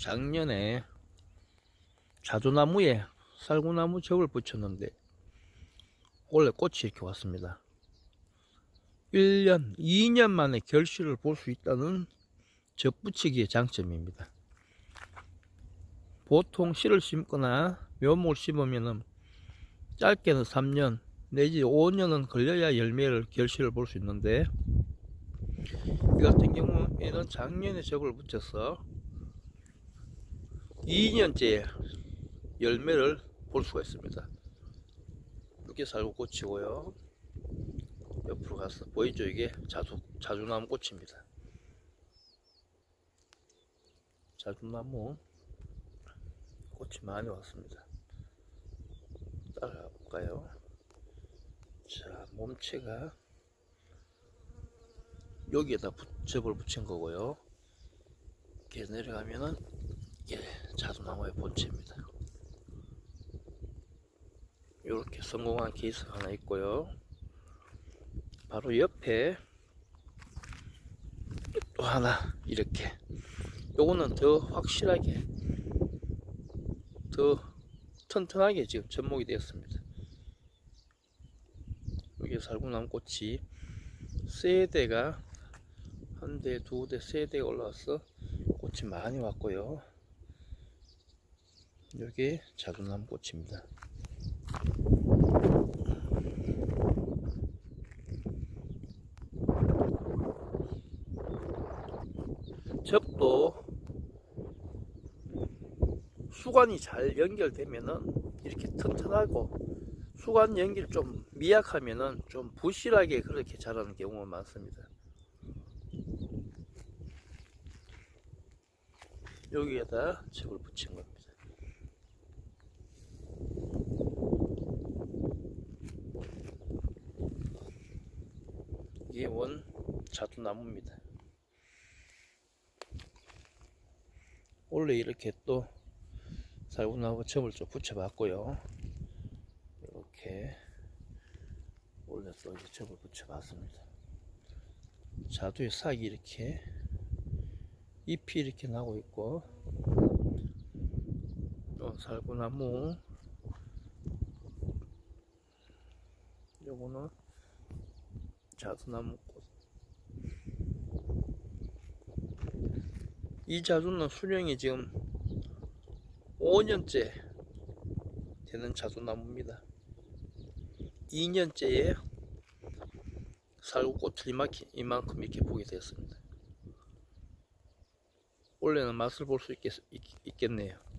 작년에 자두나무에 살구나무 접을 붙였는데 원래 꽃이 이렇게 왔습니다. 1년, 2년 만에 결실을 볼 수 있다는 접붙이기의 장점입니다. 보통 씨를 심거나 묘목을 심으면은 짧게는 3년 내지 5년은 걸려야 열매를 결실을 볼 수 있는데 이 같은 경우에는 작년에 접을 붙여서 2년째 열매를 볼 수가 있습니다. 이렇게 살고 꽃이고요. 옆으로 가서 보이죠 이게 자주 자주나무 꽃입니다. 자주나무 꽃이 많이 왔습니다. 따라가 볼까요? 자 몸체가 여기에다 부- 접을 붙인 거고요. 이렇게 내려가면은 이게 자두나무의 본체입니다. 이렇게 성공한 케이스 하나 있고요. 바로 옆에 또 하나 이렇게 요거는 더 확실하게 더 튼튼하게 지금 접목이 되었습니다. 여기 살구나무 꽃이 세 대가 한 대, 두 대, 세 대가 올라와서 꽃이 많이 왔고요. 여기 자두나무 꽃입니다. 접도 수관이 잘 연결되면은 이렇게 튼튼하고 수관 연결 좀 미약하면은 좀 부실하게 그렇게 자라는 경우가 많습니다. 여기에다 칩을 붙인 겁니다. 이게 원 자두나무입니다. 원래 이렇게 또 살구나무 첩을 좀 붙여봤고요. 이렇게 원래 또 이제 첩을 붙여봤습니다. 자두의 싹이 이렇게 잎이 이렇게 나고 있고 또 살구나무 요거는 자두나무 꽃. 이 자두는 수령이 지금 5년째 되는 자두나무입니다. 2년째에 살구 꽃을 이만큼, 이만큼 이렇게 보게 되었습니다. 원래는 맛을 볼 수 있겠, 있겠네요.